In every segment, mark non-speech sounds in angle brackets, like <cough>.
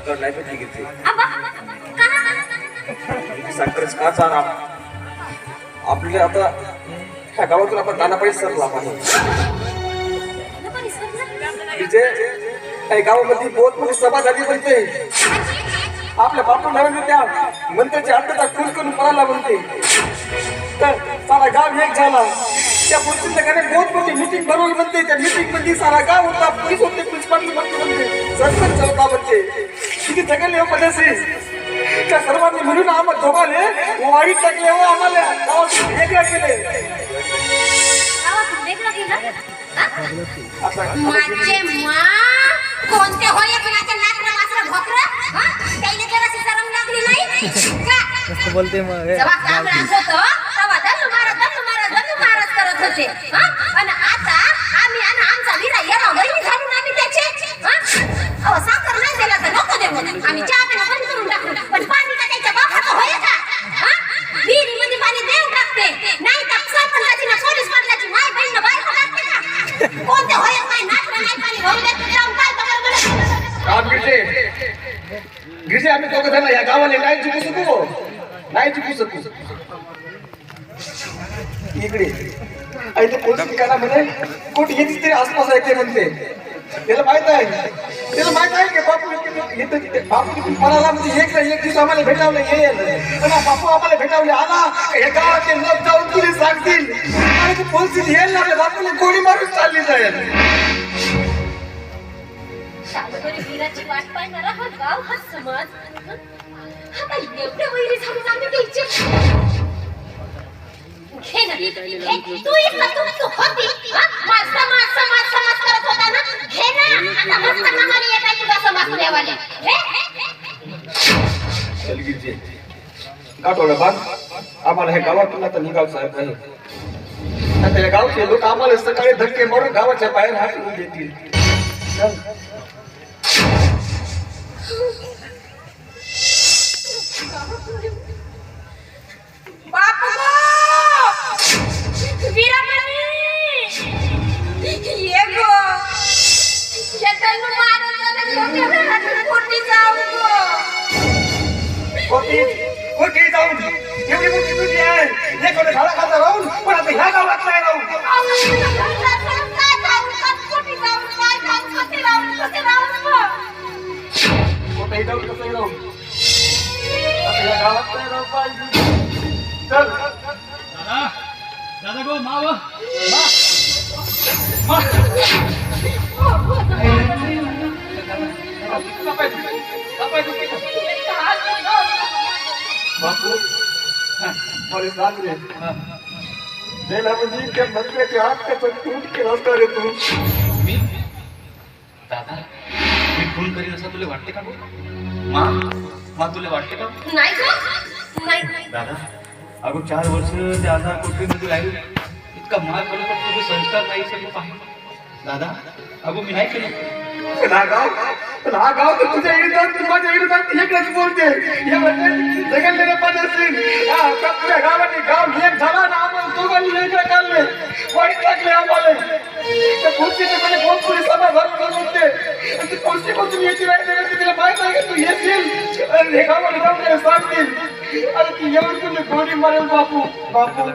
साखर नाही भेटली घेते अबा का साखरच का चारा? आपल्याला आता ह्या गावातून आपण सरला पाहिजे नको विसरलं. म्हणजे काही गावामध्ये बहुत मोठी सभा झाली म्हणते. आपल्या बापू नवीन त्या मंत्र्याची अड्डा खून करून पळाला म्हणते. तर सारा गाव एक झाला. त्या पोलिसांच्या घरात बहुत मोठी मिटिंग भरवली म्हणते त्या मिटिंगमध्ये सारा गाव होता पोलीस होते पोलीस पाटील म्हणते सरपंच होता म्हणते किती जगले हो पदसी त्या सर्वांनी म्हणून आम्हाला दोघाले वाईट टाकले हो आम्हाला. वेगळं केले. गावातून वेगळं हा? असं माझे मा कोणते होय नाकरं वासरं हा? शरम लागली नाही? बोलते मग? हे. जेव्हा काम राहत होतं तेव्हा दल्लू मारत दल्लू मारत दल्लू मारत करत होते आणि आता आम्ही आणि आमचा विरा येणं वहिनी घालून आम्ही त्याचे अहो साखर नाही दिला तर नको देऊ. आम्ही चहा पिणं बंद करून टाकू. पण पाणी का त्याच्या बापाचं होय का? विहिरी मध्ये पाणी देऊ टाकते. नाही तर सरपंचाची ना पोलीस पाटलाची माय बहीण बायको टाकते का? कोणते होय नाही नाचणं नाही पाणी भरू देत जाऊन काय बघा बरं गिरजे. गिरजे आम्ही दोघं जण या गावाने नाही चुकू शकू नाही चुकू शकू इकडे. आणि ते पोलीस ठिकाणा म्हणे कुठे येते ते आसपास आहे ते म्हणते. त्याला माहीत आहे. त्याला माहीत आहे की बापू इथे- तिथे बापू तिथे पळाला म्हणजे एक ना एक दिवस आम्हाला भेटावलं येईल पण बापू आम्हाला भेटावले आला हे गावाचे लोक जाऊन तुला सांगतील. आणि ते पोलीस येईल ना बापूला गोळी मारून चालली जाईल. शाळकरी वीराची वाट पाहणारा हा गाव हा समाज आता एवढ्या वैरी झालं आम्ही घ्यायचे तू तू तू होती करत होता ना? घे ना आता मस्त कामाला येत आहे तुझा समाज बांध. आम्हाला हे गावातून आता निघाल साहेब नाही. आता या गावचे लोक आम्हाला सकाळी धक्के मारून गावाच्या बाहेर हाकून देतील. चल. दादा दादा गो माव मा. बापू सांग रे. गेल्या म्हणजे त्या मंत्र्याचे हात त्याचं तूट केलं असतं रे तू. मी? दादा मी खून करीन असं तुला वाटते का मा मा तुला वाटते का? नाही. दादा अगो चार वर्ष त्या आधार कोठडीमध्ये राहील. इतका माल केला पण तुझे संस्कार नाही सगळं पाहिजे दादा अगो मी नाही केलं. पण हा गाव तर तुझ्या विरोधात माझ्या विरोधात एकच बोलते. हे म्हणजे जगलेले पदरशील हा तुझ्या गावाने गाव एक झाला ना आम्हाला दोघांनी वेगळं काढले वाईट लागले आम्हाला. त्या खुर्चीने म्हणजे कोण सभा भरून होते ती खुर्ची बसून यायची नाही तिला माहीत आहे तू येशील? आणि हे गावाला जाऊन सांगतील अरे ती येऊन तुम्ही गोडी मारेल बापू. बापू.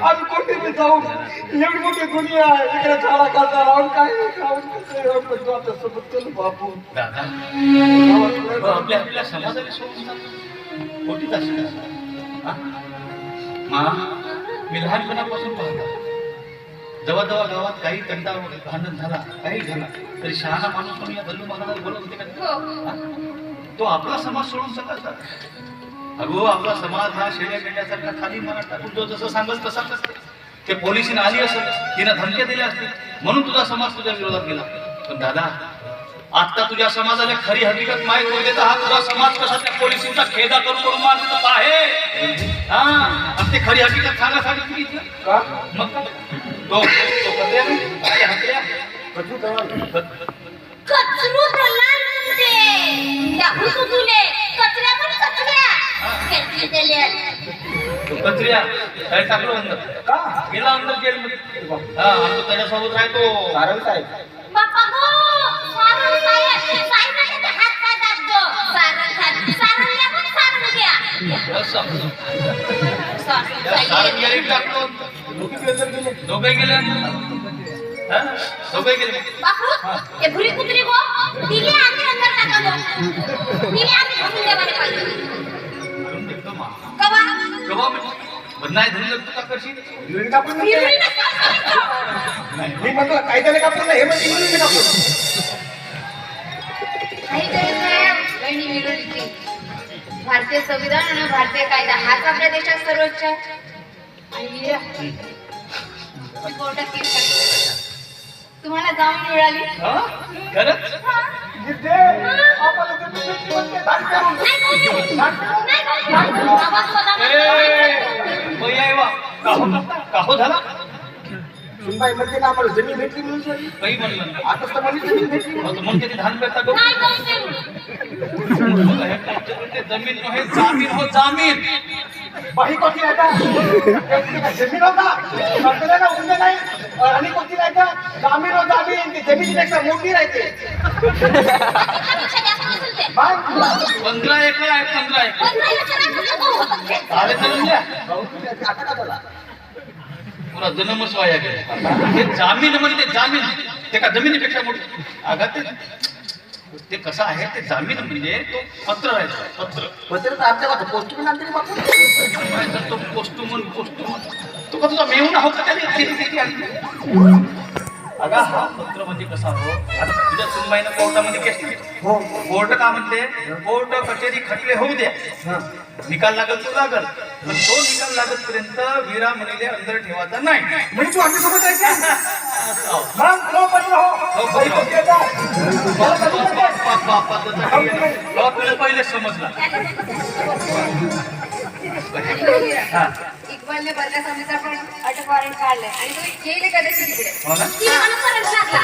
आम्ही कुठे बी जाऊ एवढी मोठी दुनिया आहे इकडे झाडा खाता राहून काय राहून पण सोबत चल बापू दादा आपल्या आपल्या समाजाला सोडून खोटीच असेल असं. हा? मा लहानपणापासून पाहतो जेव्हा जेव्हा गावात काही तंटा भांडण झाला काही झाला तरी शहाणा माणूस म्हणून या दल्लू महाराज बोलत होते का हो. हा? तो आपला समाज सोडून सकाळचा अगो आपला समाज हा शेण्या मेंढ्यासारखा खाली मनात टाकून जो जसं सांगत तसाच असते. ते पोलिसीने आली असेल तिनं धमक्या दिल्या असतील म्हणून तुझा समाज तुझ्या विरोधात गेला. पण दादा आता तुझ्या समाजाला खरी हकीकत माहीत होते तर हा तुझा समाज कसा त्या पोलिसींचा खेदा करून करून मारत आहे. हा आणि ते खरी हकीकत इथं? का? मग? तो तो नाही? कचरू दलाल त्या हुसुदुले कचऱ्या पण कचऱ्या. घेतली गेली का गेला अंदर गेल हा आम्ही त्याच्यासोबत राहतो कारण काय साहेब टाकतो दोघे गेले हा दोघे गेले ते भुरी कुत्री कवा गवा म्हणजे नाही धरलं तू का करशील हिरोईन कापून नाही. हिरोईन कापून मी म्हणतो कायद्याने कापून नाही हे म्हणजे हिरोईन कापून काही गरज नाही बहिणी विरोधीची भारतीय संविधान आणि भारतीय कायदा हाच आपल्या देशात सर्वोच्च आहे. आणि वीरा, मी कोर्टात केस टाकली. तुम्हाला जामीन मिळाली हा? खरंच ते म्हणते, दाढी करून. काहो काहो झाला? सुनबाई म्हणते ना आम्हाला जमीन भेटली म्हणून सर. काही म्हणलं नाही. आताच तर म्हणजे जमीन भेटली मग म्हणून किती धान पेरता जमीन नव्हे जामीन हो जामीन. बाही कोणती राहता? जमीन होता. म्हणते उंच नाही. आणि कोणती राहता? जामीन होता आम्ही जमिनीपेक्षा मोठी राहते. पंधरा एकर आहे पंधरा एकर. द्या पुरा जन्मच वाया गेला हे जामीन म्हणजे जामीन. ते का जमिनीपेक्षा मोठी? अगं ते ते कसं आहे ते जामीन म्हणजे तो पत्र आहे पत्र पत्र तर गावात पोस्टमॅन आणते. तर तो पोस्टू म्हणून पोस्टू तो का तुझा मेहून आहो का त्याने? अगं हा पत्र म्हणजे कसा हो आता तुझ्या सुनबाईनं कोर्टामध्ये केस. हो कोर्ट का म्हणते कोर्ट कचेरी खटले होऊ द्या हा. निकाल लागल तो लागल. पण तो निकाल लागतपर्यंत वीरा म्हणीले अंदर ठेवायचा नाही. म्हणजे तू का? असं आहो. हो. हो, तुला पहिलेच समजला. हा. इक्बालने बदल्यासमीचा पण अटक वॉरंट काढलंय. आणि तो येईल कदाचित तिकडे. हो लागला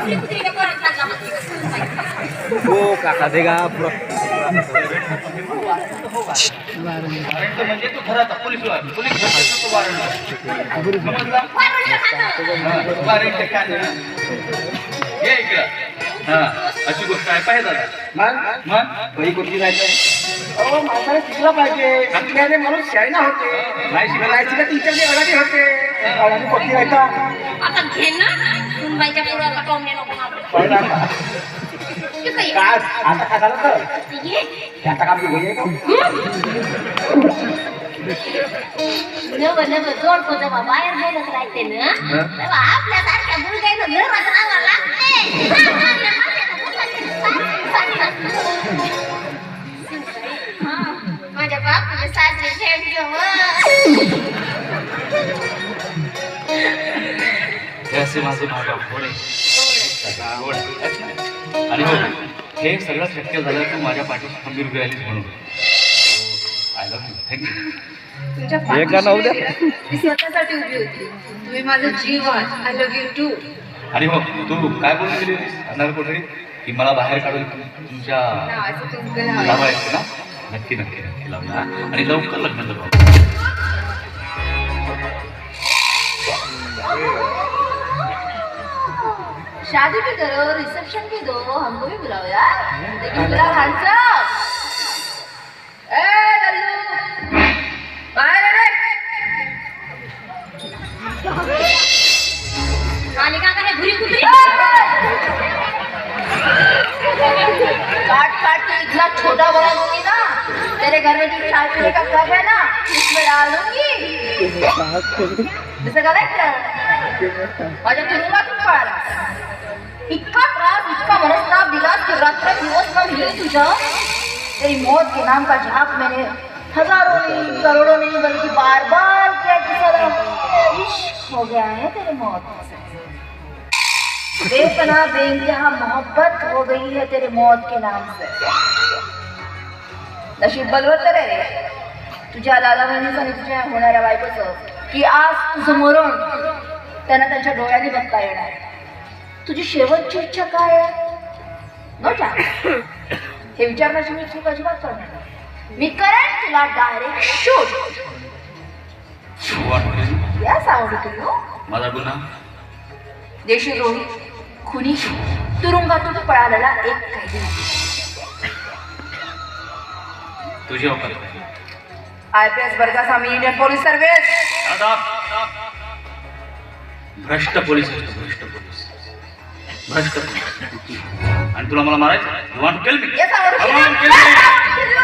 भुरी कुत्रीला करंट लागला म्हणते. हो काका देगा पुरा अशी गोष्ट आहे पाहिजे दादा मग मग बाई कोणती नाही माणसाने शिकलं पाहिजे शिकल्याने माणूस शायना होते नाही शिकला. टीचरने अडाणी होते अडाणी कोणती नाही आता घे ना नको मारू. कळलं आता? ते काही काय आता काय झालं तर ये. आता काम घेऊन ये का? नव नव जोड को जेव्हा बाहेर बोलत राहते ना तेव्हा आपल्यासारख्या मुलगाईनं घरात राहावं लागते आपल्या माथ्याला मुलाची साथ- हा. माझ्या बापूला सासरे भेटलो हे असे माझे मागा घोडे आणि हो हे सगळं शक्य झालं तू माझ्या पाठीशी खंबीर उभी राहिलीस म्हणून. आय लव्ह यू थँक्यू तुमच्या एक गाणं होऊ द्या. पाठीशी मी स्वतःसाठी उभी होती. तुम्ही माझं जीवन आय लव्ह यू टू आणि हो तू काय बोलून गेली होतीस असणार कोठडी की मला बाहेर काढून तु- तुमच्या तुमचं लावायचं ना? नक्की नक्की नक्की लावूया आणि लवकर लग्न करू. शादी भी करो रिसेप्शन भी दो हमको भी बुलाओ यार। लेकिन बुलाओ हैंडसम ए लल्लू। बाहर आ रे। आली का काय भुरी कुत्री काट काट के इतना छोटा बना दूँगी ना तेरे घर में जो चाय पीने का कप है ना उसमें डाल दूँगी। जैसे कलेक्टर माझ्या तुरुंगात तू पळाला त्रास इतका मनस्ताप दिलास कि रात्र दिवस न मिले तुझा तेरी मौत के नाम का झाप मैंने हज़ारों नहीं, करोड़ों नहीं, बल्कि बार बार किया कि इश्क हो गया है तेरी मौत बेपना, बेइंतहा, मोहब्बत हो गई है तेरे मौत के नाम से। नशीब बलवत रे तुझ्या लाला बहिणीचं आणि तुझ्या होणाऱ्या बायकोचं की आज तुझं मरण त्यांना त्यांच्या डोळ्यांनी बघता येणार. तुझी शेवटची इच्छा काय आहे? हे विचारण्याची मी चूक अजिबात करणार. मी करेन तुला डायरेक्ट शूट आवडतो यू माझा गुन्हा? देशद्रोही खुनी तुरुंगातून पळालेला एक कैदी. तुझी. आय पी एस वर्गास आम्ही इंडियन पोलीस सर्व्हिस. भ्रष्ट पोलीस भ्रष्ट पोलीस. भ्रष्ट पोलीस. आणि तुला मला मारायचं? You want kill me.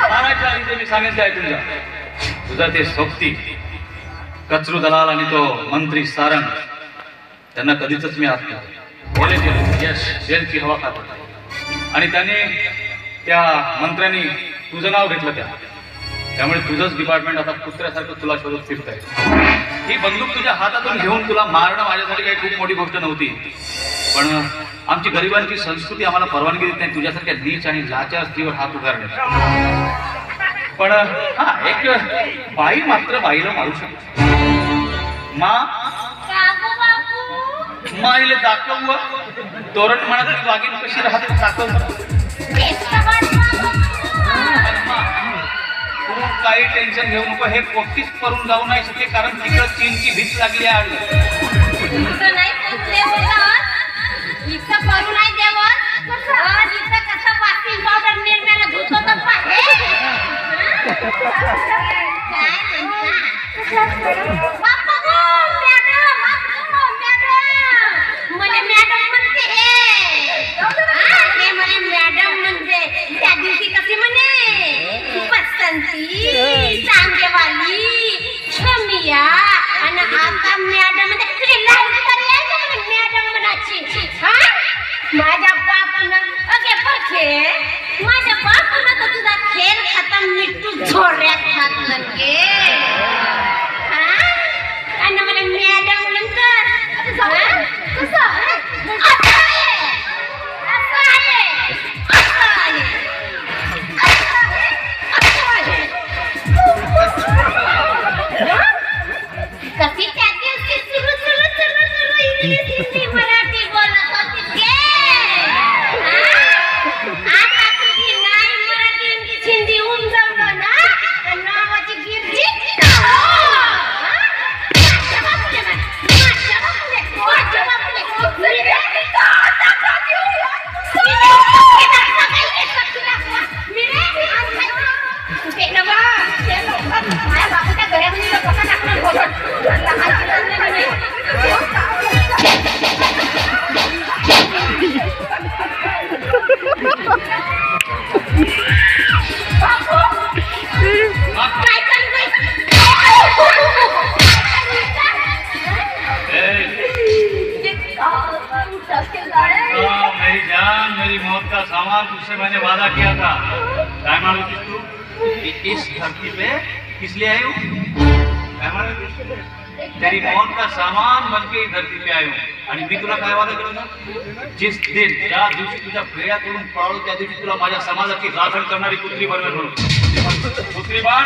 मारायच्या आधी ते मी सांगितलं आहे तुझ्या तुझा ते सोबती कचरू दलाल आणि तो मंत्री सारंग त्यांना कधीच मी आत गेले यश जेलची हवा खात. आणि त्याने त्या मंत्र्यांनी तुझं नाव घेतलं त्या. त्यामुळे तुझंच डिपार्टमेंट आता कुत्र्यासारखं तुला शोधत फिरत आहे ही बंदूक तुझ्या हातातून घेऊन तुला मारणं माझ्यासाठी काही खूप मोठी गोष्ट नव्हती. पण आमची गरिबांची संस्कृती आम्हाला परवानगी देत नाही. तुझ्यासारख्या नीच आणि लाचार स्त्रीवर हात उगारणे पण हा एक बाई मात्र बाईला मारू शकते. मा माईले दाखव तोरण म्हणत वागीन कशी राहते दाखव काही टेन्शन घेऊ नको. हे पोटीच करून जाऊ नाही शकते कारण तिकडं चीनची भीत लागली आहे. Madam chorrea. किस लिए आई हूँ? तेरी मौत का सामान बन के धरती पे आई हूँ। आणि मी तुला काय वादा केलं होतं जिस दिन ज्या दिवशी तुझ्या फेऱ्या करून पळालो त्या दिवशी तुला माझ्या समाजाची राखण करणारी कुत्री बनवेल म्हणून कुत्री बाण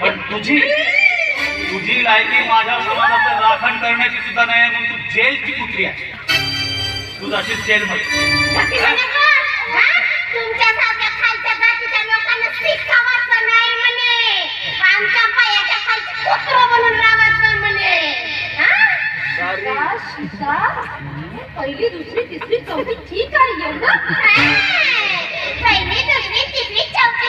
पण तुझी तुझी लायकी माझ्या समाजाचं राखण करण्याची सुद्धा नाही आहे, म्हणून तू जेलची कुत्री आहे. तू अशीच जेलमध्ये तुमच्यासारख्या खालच्या जातीच्या लोकांना शिकावाचं नाही म्हणे. आमच्या पायाच्या खालचं कुत्रं म्हणून राहायचं म्हणे. हा? पहिली दुसरी तिसरी चौथी ठीक आहे एवढं पहिली दुसरी तिसरी चौथी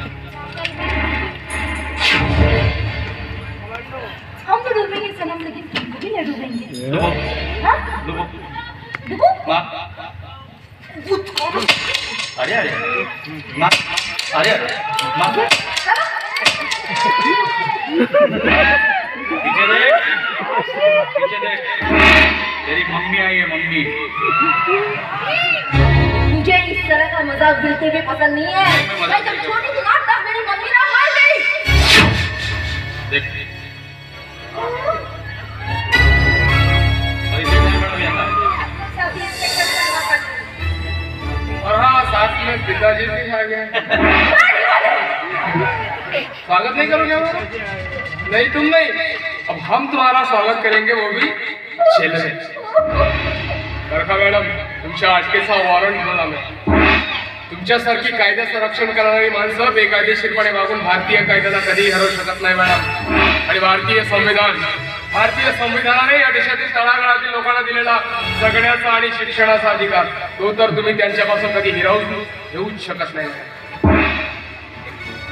पीछे देख तेरी मम्मी आई है मम्मी मुझे इस तरह का मज़ाक बिल्कुल भी पसंद नहीं है। मैं जब छोटी थी ना, तब मेरी मम्मी ना मर गई। देख। और हाँ साथ में पिताजी भी आ गए स्वागत नहीं करोगे नहीं तुम नहीं। अब हम तुम्हारा स्वागत करेंगे वो भी चले बरखा मॅडम तुमच्या अटकेचा वॉरंट मिळाला तुमच्यासारखी कायदा संरक्षण करणारी माणसं हो, बेकायदेशीरपणे वागून भारतीय कायद्याला कधीही हरवू शकत नाही मॅडम। आणि भारतीय संविधान भारतीय संविधानाने या देशातील तळागाळातील लोकांना दिलेला जगण्याचा आणि शिक्षणाचा अधिकार तो तर तुम्ही त्यांच्यापासून कधी हिरावून घेऊच शकत नाही.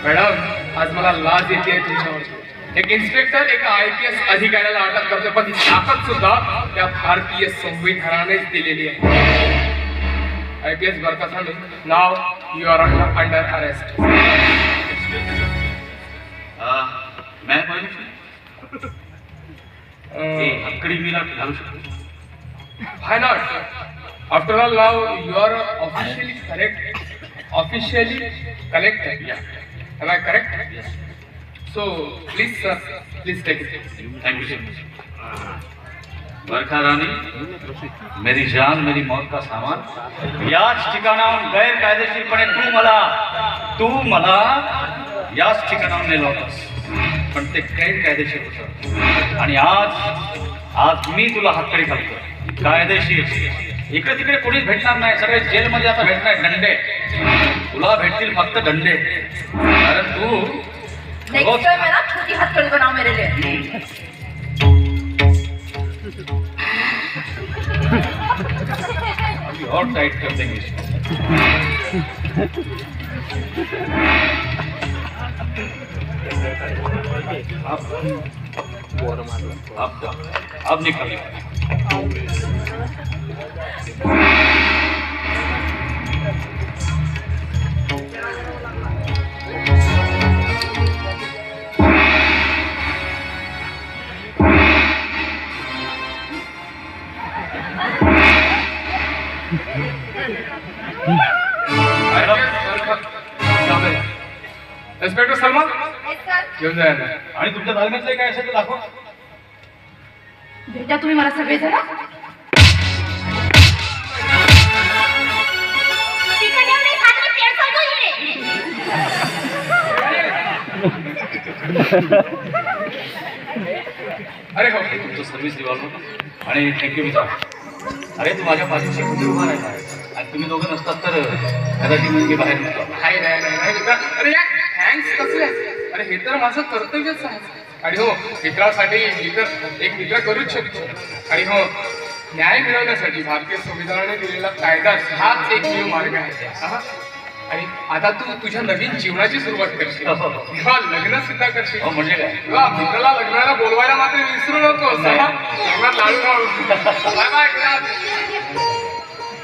मॅडम आज मला लाज येते तुमच्यावर. एक इन्स्पेक्टर एका आय पी एस अधिकाऱ्याला अटक करतो पण ताकद सुद्धा त्या भारतीय संविधानानेच दिलेली आहे. आय पी एस बरखासामी नाव यू आर अंडर अरेस्ट मैं हे हक्कडी मीला घालू शकतो Why not? After all, now you are officially correct. Officially collected. Yeah. Am I correct? Yes. So please, sir, please take it. Thank you so much Barkha Rani मेरी जान मेरी मौत का सामान याच ठिकाणाहून गैरकायदेशीरपणे तू मला तू मला याच ठिकाणाहून नेलं होतंस पण ते गैरकायदेशीर होतं आणि आज आज मी तुला हातकडी घालतो कायदेशीर. इकडे तिकडे कोणीच भेटणार नाही. सगळे जेलमध्ये आता भेटणार दंडे. तुला भेटतील फक्त दंडे. कारण तू बनाओ मेरे लिए अभी और टाइट कर देंगे इसको अब निकल घेऊन जायला आणि तुमच्या दालनातलं काय असेल ते दाखव. भेटा तुम्ही मला सगळे इकडे. अरे हो तुमचं सर्व्हिस रिव्हॉल्वर आणि थँक्यू मित्र. अरे तू माझ्या पाठीशी कुठे उभा राहिला? आणि तुम्ही दोघं नसतात तर कदाचित मी बाहेर नसतो नाही नाही नाही अरे थँक्स कसले? अरे हे तर माझं कर्तव्यच आहे. आणि हो मित्रासाठी मित्र एक मित्र करूच शकतो. आणि हो न्याय मिळवण्यासाठी भारतीय संविधानाने दिलेला कायदा हाच एक नियम मार्ग आहे. हा? आणि आता तू तुझ्या नवीन जीवनाची सुरुवात करशील. तेव्हा लग्न सुद्धा करशील. हो म्हणजे तेव्हा मित्राला लग्नाला बोलवायला मात्र विसरू नको लग्नात लाडू खाऊ. <laughs> Bye bye